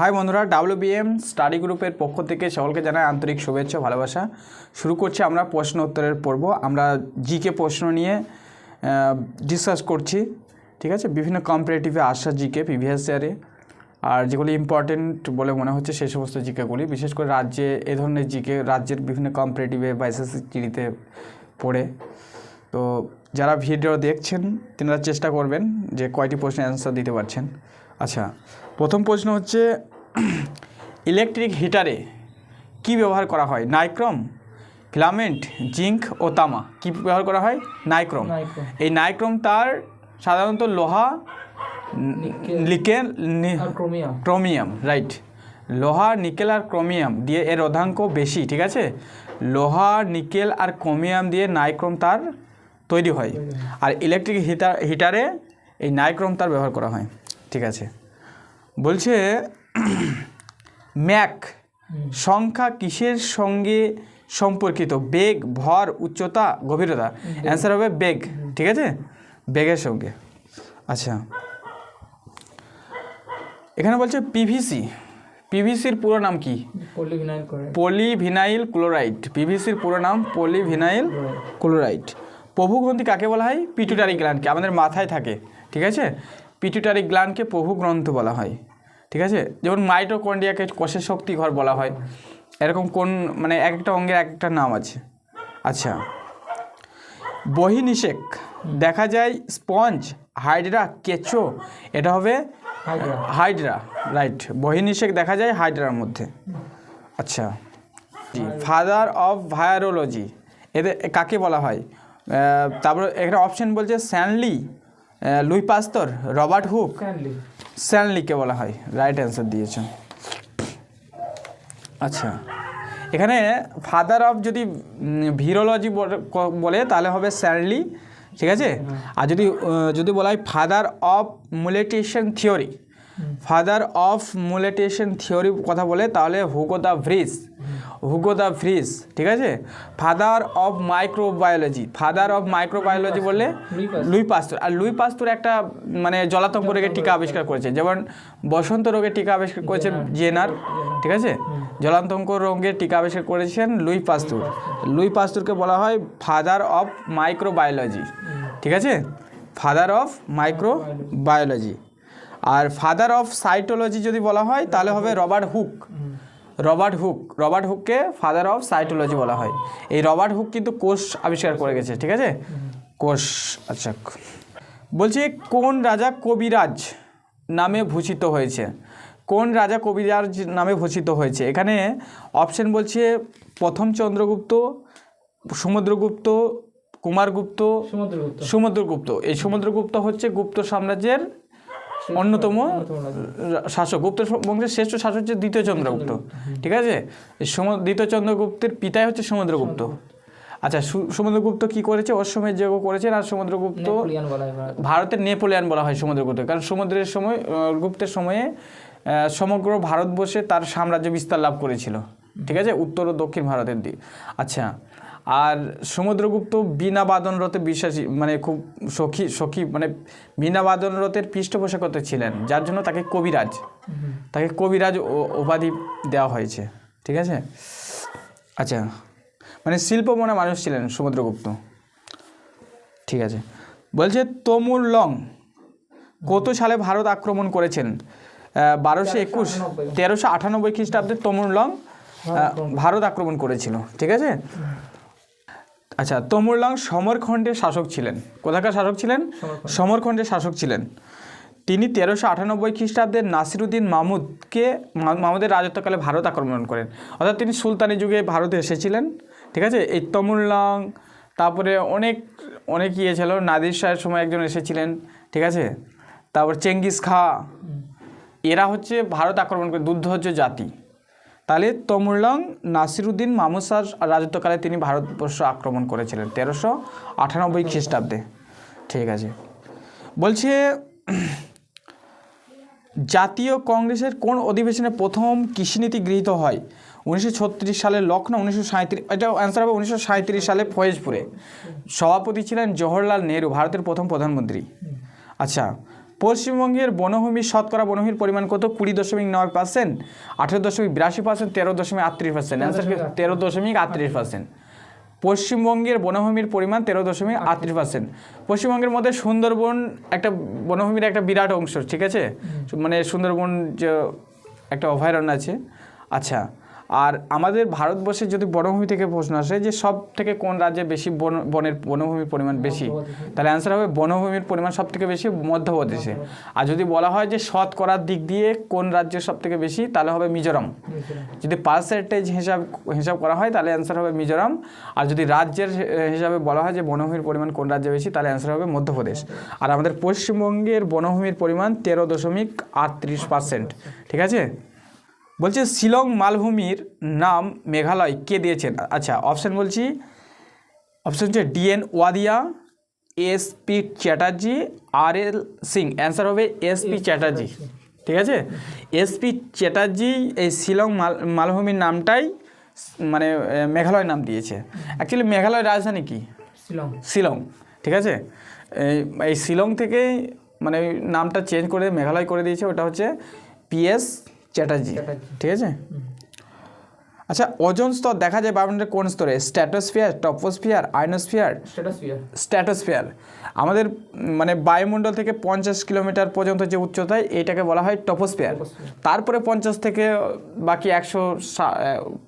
High বন্ধুরা ডাব্লিউবিএম study গ্রুপের পক্ষ থেকে সকলকে জানাই আন্তরিক শুভেচ্ছা ভালোবাসা। শুরু করছি আমরা প্রশ্ন উত্তরের পর্ব। আমরা জিকে প্রশ্ন নিয়ে ডিসকাস করছি, ঠিক আছে? বিভিন্ন কম্পারেটিভে আসা জিকে প্রিভিয়াস ইয়ারে আর যেগুলি ইম্পর্টেন্ট বলে মনে হচ্ছে সেই সমস্ত জিকেগুলি বিশেষ করে রাজ্যে, এ ধরনের জিকে রাজ্যের বিভিন্ন কম্পারেটিভে বা এসএসসি জিডিতে পড়ে। তো যারা ভিডিও দেখছেন, তেনারা চেষ্টা করবেন যে কয়টি প্রশ্নের অ্যান্সার দিতে পারছেন। আচ্ছা প্রথম প্রশ্ন হচ্ছে ইলেকট্রিক হিটারে কি ব্যবহার করা হয়? নাইক্রোম ফিলামেন্ট জিঙ্ক ও তামা। কি ব্যবহার করা হয়? নাইক্রোম। এই নাইক্রোম তার সাধারণত লোহা নিকেল। ক্রোমিয়াম। রাইট। লোহা নিকেল আর ক্রোমিয়াম দিয়ে এর রোধাঙ্ক বেশি ঠিক আছে? লোহা নিকেল আর ক্রোমিয়াম দিয়ে নাইক্রোম তার তৈরি হয়। আর ইলেকট্রিক হিটার হিটারে এই নাইক্রোম তার ব্যবহার করা হয় ঠিক আছে? বলছে ম্যাক সংখ্যা কিসের সঙ্গে সম্পর্কিত? বেগ ভর উচ্চতা গভীরতা। অ্যান্সার হবে বেগ ঠিক আছে? বেগের সঙ্গে। আচ্ছা। এখানে বলছে পিভিসি পিভিসির পুরো নাম কি? পলিভিনাইল ক্লোরাইড পিভিসির পুরো নাম পলিভিনাইল ক্লোরাইড প্রভুগ্রন্থি কাকে বলা হয়? পিটুটারি গ্ল্যান্ডকে আমাদের মাথায় থাকে ঠিক আছে? পিটুটারি গ্ল্যান্ডকে প্রভুগ্রন্থ বলা হয় ঠিক আছে? যেমন মাইটোকন্ড্রিয়াকে কোষের শক্তি ঘর বলা হয় এরকম কোন মানে এক একটা অঙ্গের এক একটা নাম আছে। আচ্ছা বহিনিষেক দেখা যায় স্পঞ্জ হাইড্রা কেঁচো এটা হবে হাইড্রা। রাইট বহিনিষেক দেখা যায় হাইড্রার মধ্যে। আচ্ছা ফাদার অফ ভায়ারোলজি এদের কাকে বলা হয়? তারপর এখানে অপশন বলছে Stanley Louis Pasteur Robert Hooke স্যানলিকে বলা হয় রাইট অ্যান্সার দিয়েছেন। আচ্ছা এখানে ফাদার অফ যদি ভিরোলজি বলে তাহলে হবে স্যানলি ঠিক আছে? আর যদি যদি বলা হয় father of mutation theory father of mutation theory কথা বলে তাহলে Hugo de Vries Hugo de Vries ঠিক আছে? Father of microbiology father of microbiology বললে লুই পাস্তুর। আর লুই পাস্তুর একটা মানে জলাতঙ্ক রোগের টিকা আবিষ্কার করেছে। যেমন বসন্ত রোগের টিকা আবিষ্কার করেছেন জেনার। ঠিক আছে? জলাতঙ্ক রোগের টিকা আবিষ্কার করেছেন লুই পাস্তুর। লুই পাস্তুরকে বলা হয় ফাদার অফ মাইক্রোবায়োলজি ঠিক আছে? ফাদার অফ মাইক্রোবায়োলজি আর ফাদার অফ সাইটোলজি যদি বলা হয় তাহলে হবে Robert Hooke. Robert Hooke. Robert হুককে father of cytology বলা হয়। এই রবার্ট হুক কিন্তু কোষ আবিষ্কার করে গেছে ঠিক আছে? কোষ আচ্ছা। বলছি কোন রাজা কবিরাজ নামে ভূষিত হয়েছে? কোন রাজা কবিরাজ নামে ভূষিত হয়েছে? এখানে অপশন বলছে প্রথম চন্দ্রগুপ্ত সমুদ্রগুপ্ত কুমারগুপ্ত সমুদ্রগুপ্ত। সমুদ্রগুপ্ত। এই সমুদ্রগুপ্ত হচ্ছে গুপ্ত সাম্রাজ্যের অন্যতম শাসক গুপ্ত বংশের শ্রেষ্ঠ শাসক হচ্ছে দ্বিতীয় চন্দ্রগুপ্ত ঠিক আছে? এই দ্বিতীয় চন্দ্রগুপ্তের পিতাই হচ্ছে সমুদ্রগুপ্ত। আচ্ছা সু- সমুদ্রগুপ্ত কি করেছে? অশ্বমেধ যজ্ঞ করেছেন আর সমুদ্রগুপ্ত ভারতের নেপোলিয়ান বলা হয় সমুদ্রগুপ্ত কারণ সমুদ্রের সময় গুপ্তের সময়ে সমগ্র ভারতবর্ষে তার সাম্রাজ্য বিস্তার লাভ করেছিল। ঠিক আছে? উত্তর ও দক্ষিণ ভারতের দিক আচ্ছা আর সমুদ্রগুপ্ত বিনা বাদনরতে বিশ্বাসী মানে খুব সখী সখী মানে বিনা বাদনরতের পৃষ্ঠপোষকতা ছিলেন যার জন্য তাকে কবিরাজ তাকে কবিরাজ উপাধি দেওয়া হয়েছে ঠিক আছে? আচ্ছা মানে শিল্পমনা মানুষ ছিলেন সমুদ্রগুপ্ত ঠিক আছে? বলছে তমুর লং কত সালে ভারত আক্রমণ করেছেন? বারোশো একুশ তেরোশো আটানব্বই খ্রিস্টাব্দে তমুর লং ভারত আক্রমণ। করেছিল ঠিক আছে? আচ্ছা তমুরলং সমরখণ্ডের শাসক ছিলেন। কোথাকার শাসক ছিলেন? সমরখণ্ডের শাসক ছিলেন। তিনি তেরোশো আটানব্বই খ্রিস্টাব্দে নাসিরুদ্দিন মাহমুদকে মাহমুদের রাজত্বকালে ভারত আক্রমণ করেন। অর্থাৎ তিনি সুলতানি যুগে ভারতে এসেছিলেন ঠিক আছে? এই তমুরলং তারপরে অনেক অনেক ইয়ে ছিল। নাদির শাহের সময় একজন এসেছিলেন ঠিক আছে? তারপর চেঙ্গিস খা। এরা হচ্ছে ভারত আক্রমণ করে দুর্ধর্য জাতি। তাহলে তমুরলং নাসিরুদ্দিন শাহর রাজত্বকালে তিনি ভারতবর্ষ আক্রমণ করেছিলেন, তেরোশো আটানব্বই খ্রিস্টাব্দে। ঠিক আছে। বলছে, জাতীয় কংগ্রেসের কোন অধিবেশনে প্রথম কৃষিনীতি গৃহীত হয়? উনিশশো ছত্রিশ সালে লখনৌ উনিশশো সাঁত্রিশ এটা অ্যান্সার হবে উনিশশো সালে ফয়েজপুরে। সভাপতি ছিলেন জওহরলাল নেহরু, ভারতের প্রথম প্রধানমন্ত্রী। আচ্ছা পশ্চিমবঙ্গের বনভূমির শতকরা বনভূমির পরিমাণ কত? কুড়ি দশমিক নয় পার্সেন্ট আঠেরো দশমিক বিরাশি পার্সেন্ট তেরো দশমিক আটত্রিশ পার্সেন্ট অ্যান্সার তেরো দশমিক আটত্রিশ পার্সেন্ট পশ্চিমবঙ্গের বনভূমির পরিমাণ তেরো দশমিক আটত্রিশ পার্সেন্ট পশ্চিমবঙ্গের মধ্যে সুন্দরবন একটা বনভূমির একটা বিরাট অংশ ঠিক আছে? মানে সুন্দরবন যে একটা অভয়ারণ্য আছে। আচ্ছা আর আমাদের ভারতবর্ষে যদি বনভূমি থেকে প্রশ্ন আসে যে সব থেকে কোন রাজ্যে বেশি বন বনের বনভূমির পরিমাণ বেশি? তাহলে অ্যান্সার হবে বনভূমির পরিমাণ সব থেকে বেশি মধ্যপ্রদেশে আর যদি বলা হয় যে সৎ শতকরার দিক দিয়ে কোন রাজ্য সব থেকে বেশি তাহলে হবে মিজোরাম। যদি পার্সেন্টেজ হিসাব হিসাব করা হয় তাহলে অ্যান্সার হবে মিজোরাম। আর যদি রাজ্যের হিসাবে বলা হয় যে বনভূমির পরিমাণ কোন রাজ্যে বেশি তাহলে অ্যান্সার হবে মধ্যপ্রদেশ। আর আমাদের পশ্চিমবঙ্গের বনভূমির পরিমাণ তেরো দশমিক আটত্রিশ পার্সেন্ট ঠিক আছে? বলছে শিলং মালভূমির নাম মেঘালয় কে দিয়েছেন? আচ্ছা অপশান বলছি অপশান হচ্ছে D N Wadia S P Chatterjee আর এল সিং। অ্যান্সার হবে এস পি চ্যাটার্জি। ঠিক আছে? এস পি চ্যাটার্জি এই শিলং মাল মালভূমির নামটাই মানে মেঘালয় নাম দিয়েছে। অ্যাকচুয়ালি মেঘালয় রাজধানী কি? শিলং। শিলং। ঠিক আছে? এই এই শিলং থেকে মানে নামটা চেঞ্জ করে মেঘালয় করে দিয়েছে ওটা হচ্ছে পিএস চ্যাটার্জি চ্যাটার্জি। ঠিক আছে আচ্ছা ওজন স্তর দেখা যায় বায়ুমণ্ডলের কোন স্তরে? Stratosphere troposphere ionosphere stratosphere stratosphere আমাদের মানে বায়ুমণ্ডল থেকে পঞ্চাশ কিলোমিটার পর্যন্ত যে উচ্চতায় এটাকে বলা হয় টপোস্ফিয়ার তারপরে পঞ্চাশ থেকে বাকি একশো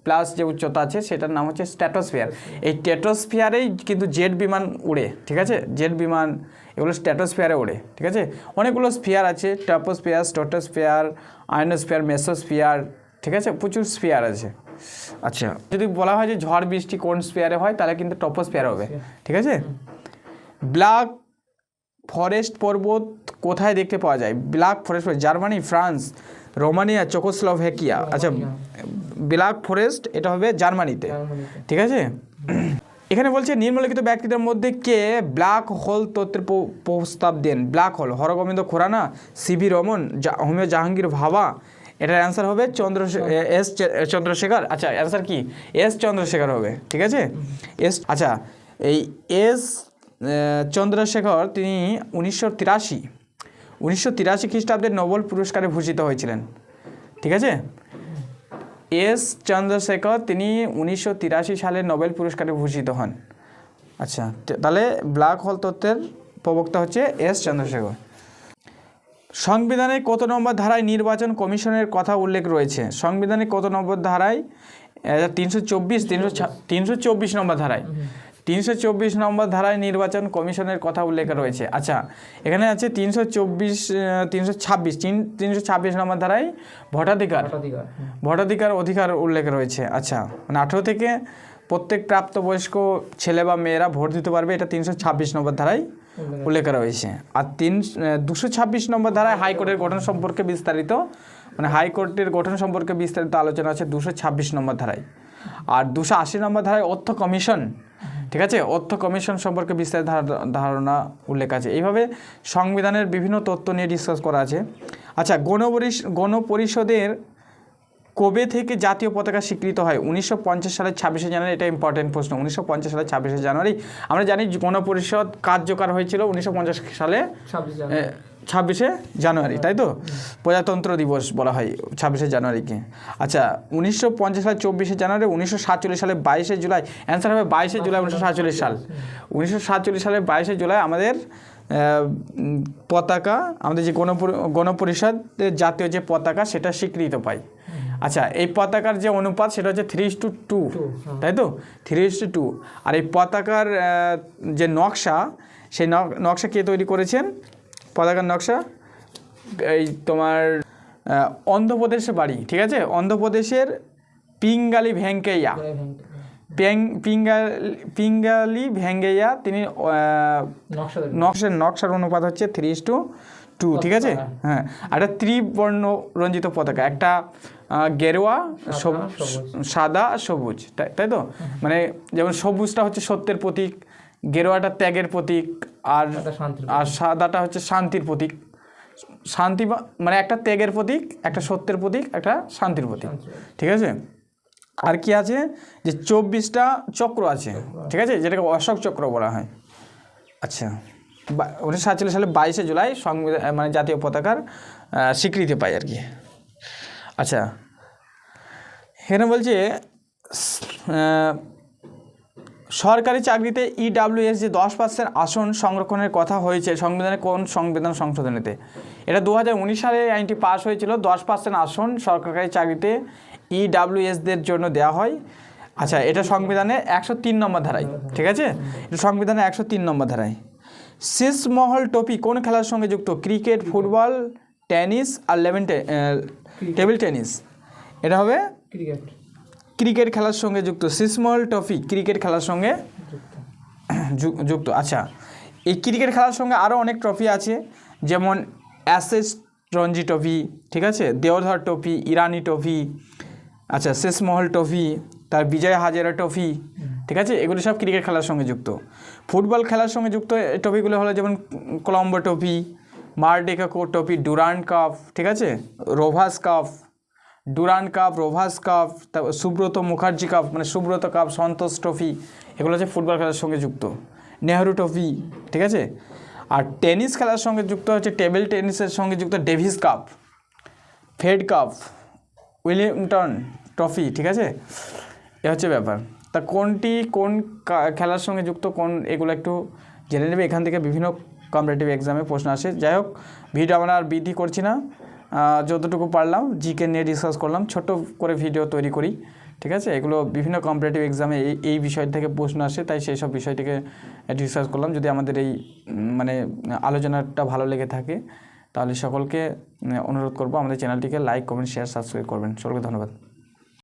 প্লাস যে উচ্চতা আছে সেটার নাম হচ্ছে স্ট্যাটোস্ফিয়ার এই স্ট্যাটোস্ফিয়ারেই কিন্তু জেট বিমান উড়ে ঠিক আছে? জেট বিমান এগুলো স্ট্যাটোস্ফিয়ারে ওড়ে ঠিক আছে? অনেকগুলো স্ফিয়ার আছে টপোস্ফিয়ার স্টোটোস্ফিয়ার আয়নোস্ফিয়ার মেসোস্ফিয়ার ঠিক আছে? প্রচুর স্ফিয়ার আছে। আচ্ছা যদি বলা হয় যে ঝড় বৃষ্টি কোন স্পেয়ারে হয় তাহলে কিন্তু টপোস্ফিয়ার হবে ঠিক আছে? ব্ল্যাক ফরেস্ট পর্বত কোথায় দেখতে পাওয়া যায়? Black forest Germany France Romania Czechoslovakia. আচ্ছা ব্ল্যাক ফরেস্ট এটা হবে জার্মানিতে ঠিক আছে? এখানে বলছে নিম্নলিখিত ব্যক্তিদের মধ্যে কে ব্ল্যাক হোল তত্ত্বের প্রস্তাব দেন? Black hole Hargobind Khorana C V Raman Homi Jahangir Bhabha এটার অ্যান্সার হবে চন্দ্র এস চন্দ্রশেখর। আচ্ছা অ্যান্সার কি? এস চন্দ্রশেখর হবে, ঠিক আছে? এস আচ্ছা এই এস চন্দ্রশেখর তিনি উনিশশো তিরাশি উনিশশো তিরাশি খ্রিস্টাব্দে নোবেল পুরস্কারে ভূষিত হয়েছিলেন, ঠিক আছে? এস চন্দ্রশেখর তিনি উনিশশো তিরাশি সালে নোবেল পুরস্কারে ভূষিত হন। আচ্ছা তাহলে ব্ল্যাক হোল তত্ত্বের প্রবক্তা হচ্ছে এস চন্দ্রশেখর। সংবিধানের কত নম্বর ধারায় নির্বাচন কমিশনের কথা উল্লেখ রয়েছে? সংবিধানের কত নম্বর ধারায়? তিনশো চব্বিশ তিনশো তিনশো চব্বিশ নম্বর ধারায়। তিনশো চব্বিশ নম্বর ধারায় নির্বাচন কমিশনের কথা উল্লেখ রয়েছে। আচ্ছা এখানে আছে তিনশো চব্বিশ তিনশো ছাব্বিশ। তিনশো ছাব্বিশ নম্বর ধারায় ভোটাধিকার। ভোটাধিকার ভোটাধিকার অধিকার উল্লেখ রয়েছে। আচ্ছা মানে আঠেরো থেকে প্রত্যেক প্রাপ্তবয়স্ক ছেলে বা মেয়েরা ভোট দিতে পারবে এটা তিনশো ছাব্বিশ নম্বর ধারায় উল্লেখ উল্লেখ রয়েছে আর তিন দুশো ছাব্বিশ নম্বর ধারায় হাইকোর্টের গঠন সম্পর্কে বিস্তারিত মানে হাইকোর্টের গঠন সম্পর্কে বিস্তারিত আলোচনা আছে দুশো ছাব্বিশ নম্বর ধারায়। আর দুশো আশি নম্বর ধারায় অর্থ কমিশন ঠিক আছে? অর্থ কমিশন সম্পর্কে বিস্তারিত ধার- ধারণা উল্লেখ আছে। এইভাবে সংবিধানের বিভিন্ন তথ্য নিয়ে ডিসকাস করা আছে। আচ্ছা গণপরিষ গণপরিষদের কবে থেকে জাতীয় পতাকা স্বীকৃত হয়? উনিশশো পঞ্চাশ সালের ছাব্বিশে জানুয়ারি এটা ইম্পর্টেন্ট প্রশ্ন। উনিশশো পঞ্চাশ সালের ছাব্বিশে জানুয়ারি। আমরা জানি গণপরিষদ কার্যকর হয়েছিল উনিশশো পঞ্চাশ সালে ছাব্বিশে জানুয়ারি। তাই তো? প্রজাতন্ত্র দিবস বলা হয় ছাব্বিশে জানুয়ারিকে। আচ্ছা উনিশশো পঞ্চাশ সালে চব্বিশে জানুয়ারি উনিশশো সাতচল্লিশ সালে বাইশে জুলাই। অ্যান্সার হবে বাইশে জুলাই উনিশশো সাতচল্লিশ সাল। উনিশশো সাতচল্লিশ সালে বাইশে জুলাই আমাদের পতাকা আমাদের যে গণপরি গণপরিষদের জাতীয় যে পতাকা সেটা স্বীকৃত পায়। আচ্ছা এই পতাকার যে অনুপাত সেটা হচ্ছে থ্রি টু টু হ্যাঁ। তাই তো? থ্রি টু টু আর এই পতাকার যে নকশা সেই নক- নকশা কে তৈরি করেছেন? পতাকার নকশা? এই তোমার আহ, অন্ধ্রপ্রদেশে বাড়ি ঠিক আছে? অন্ধ্রপ্রদেশের পিঙ্গালি ভেঙ্কাইয়া। জয় ভেঙ্কট পিঙ্গালি ভেঙ্গাইয়া তিনি। নকশার নকশার অনুপাত হচ্ছে থ্রি টু টু ঠিক আছে? হ্যাঁ। আর একটা ত্রিবর্ণ রঞ্জিত পতাকা একটা গেরুয়া সাদা আর সবুজ। তাই তাই তো? মানে যেমন সবুজটা হচ্ছে সত্যের প্রতীক গেরুয়াটা ত্যাগের প্রতীক আর আর সাদাটা হচ্ছে শান্তির প্রতীক। শান্তি মানে একটা ত্যাগের প্রতীক একটা সত্যের প্রতীক একটা শান্তির প্রতীক। ঠিক আছে? আর কি আছে? যে চব্বিশটা চক্র আছে। ঠিক আছে? যেটাকে অশোক চক্র বলা হয়। আচ্ছা। উনিশশো সাতচল্লিশ সালে বাইশে জুলাই সংবিধান মানে জাতীয় পতাকার স্বীকৃতি পায় আর কি। আচ্ছা। এখানে বলছে সরকারি চাকরিতে ইডাব্লিউএস যে দশ পার্সেন্ট আসন সংরক্ষণের কথা হয়েছে, সংবিধানে কোন সংবিধান সংশোধনীতে? এটা দু হাজার উনিশ সালে আইনটি পাস হয়েছিল, দশ পার্সেন্ট আসন সরকারি চাকরিতে ইডাব্লিউএসদের জন্য দেওয়া হয়। আচ্ছা এটা সংবিধানে একশো তিন নম্বর ধারায়, ঠিক আছে? এটা সংবিধানে একশো তিন নম্বর ধারায়। শীষমহল টপি কোন খেলার সঙ্গে যুক্ত? ক্রিকেট, ফুটবল, টেনিস আর লেভেন টেবিল টেনিস এটা হবে ক্রিকেট ক্রিকেট খেলার সঙ্গে যুক্ত। সিসমল ট্রফি ক্রিকেট খেলার সঙ্গে যুক্ত। আচ্ছা এই ক্রিকেট খেলার সঙ্গে আরও অনেক ট্রফি আছে। যেমন অ্যাসেস রঞ্জি ট্রফি ঠিক আছে? দেওধর ট্রফি ইরানি ট্রফি আচ্ছা শেষমহল ট্রফি তার বিজয় হাজারা ট্রফি ঠিক আছে? এগুলো সব ক্রিকেট খেলার সঙ্গে যুক্ত। ফুটবল খেলার সঙ্গে যুক্ত এই ট্রফিগুলো হলো যেমন Colombo trophy Merdeka trophy Durand cup, ঠিক আছে? Rovers cup Durand cup, Rovers cup, তারপর সুব্রত মুখার্জি কাপ মানে সুব্রত কাপ, সন্তোষ ট্রফি, এগুলো হচ্ছে ফুটবল খেলার সঙ্গে যুক্ত। নেহরু ট্রফি, ঠিক আছে? আর টেনিস খেলার সঙ্গে যুক্ত হচ্ছে টেবিল টেনিসের সঙ্গে যুক্ত ডেভিস কাপ, ফেড কাপ উইলিয়ামটন ট্রফি, ঠিক আছে? এ হচ্ছে ব্যাপার। তা কোনটি, কোন খেলার সঙ্গে যুক্ত, কোন, এগুলো একটু জেনে নেবে। এখান থেকে বিভিন্ন কম্পিটিটিভ এক্সামে প্রশ্ন আসে। যাই হোক ভিডিও আমরা আর বৃদ্ধি করছি না। যতটুকু পারলাম জিকে নিয়ে ডিসকাস করলাম ছোট করে ভিডিও তৈরি করি, ঠিক আছে? এগুলো বিভিন্ন কম্পিটিটিভ এক্সামে এই এই বিষয় থেকে প্রশ্ন আসে, তাই সেই সব বিষয়টিকে ডিসকাস করলাম। যদি আমাদের এই মানে আলোচনাটা ভালো লেগে থাকে, তাহলে সকলকে অনুরোধ করব আমাদের চ্যানেলটিকে লাইক কমেন্ট শেয়ার সাবস্ক্রাইব করবেন। সকলকে ধন্যবাদ।